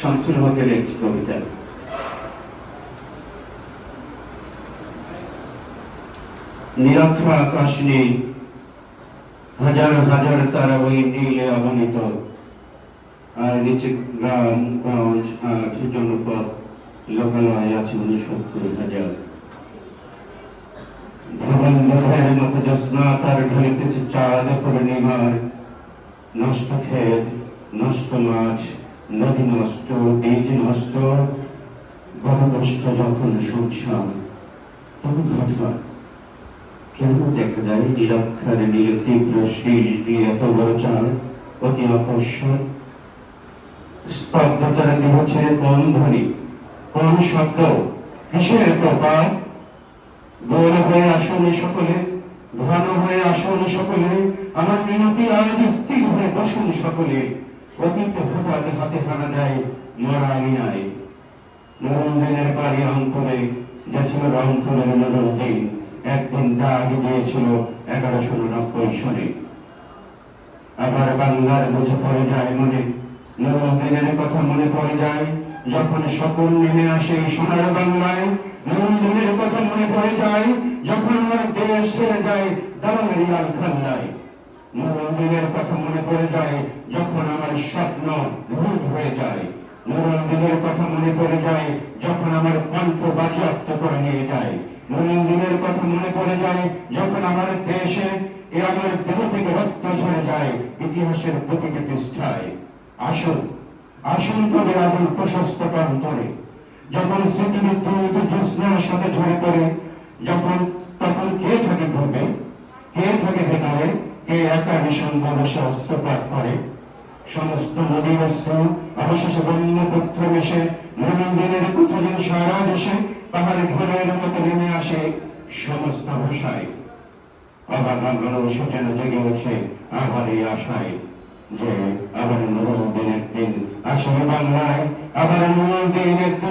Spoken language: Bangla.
শামসুল হকের একটি কবিতা। নিরক্ষর আকাশ নেই হাজার হাজার তারা ওই নীলে অগণিত আর নিচে গ্রাম গঞ্জ হাট জনপদ, লোকালয় আছে উনসত্তর হাজার। ভবন বধের মতো জ্যোৎস্না তার ঢলিতেছে চাঁদ পূর্ণিমার নষ্ট ক্ষেত, নষ্ট মাছ। নদী নষ্ট, বীজ নষ্ট বড় নষ্ট যখন সংসার তখন হঠাৎ কেন দেখা যায় নিরক্ষর নীল তীব্র শীষ দিয়ে এত বড় চাল অতি আকর্ষণ। স্তব্ধতার দেহ ছেড়ে কোন ধ্বনি কোন শব্দ, কিসের প্রপাত গোল হয়ে আসুন সকলে, ঘন হয়ে আসুন সকলে, আমার মিনতি আজ স্থির হয়ে বসুন সকলে। অতীত হঠাৎ হাতে হানা দেয় মরা আমিনায় নরমদিনের বাড়ি রংপুরে যা ছিল রংপুরের নজরুদ্দিন একদিন ডাক দিয়েছিল এগারোশো নব্বই সনে। আবার বাংলার বুঝে পড়ে যায় মনে। নরমদিনের কথা মনে পড়ে যায়। যখন সকল নেমে আসে সোনার বাংলায় নরমদিনের কথা মনে পড়ে যায়। যখন আমার দেশ ছেড়ে যায় দারুণ রিয়াল খাল্লায় নরমদিনের কথা মনে পড়ে যায় যখন আমার স্বপ্ন লুট হয়ে যায়। নরমদিনের কথা মনে পড়ে যায় যখন আমার কণ্ঠ বাজেয়াপ্ত করে নিয়ে যায়। নরমদিনের কথা মনে পড়ে যায় যখন আমার দেশে এ আমার দেহ থেকে রক্ত ঝরে যায়, ইতিহাসের প্রতিটি পৃষ্ঠায়। আসুন আসুন তবে আসুন প্রশস্ত প্রান্তরে যখন স্মৃতিবিদ্যুৎ জ্যোৎস্নার সাথে ঝরে পড়ে, যখন, তখন কে থাকে ঘুরবে? কে থাকে ভেতরে? কে একা নিঃসঙ্গ বসে অস্ত্রপাত করে। সমস্ত নদী অস্ত্র, অবশেষে ব্রহ্মপুত্র মিশে নবীন্দিনের কথা যেন সারা দেশে পাহাড়ে ঘরের মতো নেমে আসে সমস্ত ভাষায়। আবার বাংলার যেন জেগে উঠছে আবার এই আশায় যে আবার নবম দিনের দিন আসলে বাংলায়, আবার নবম দিনের দিন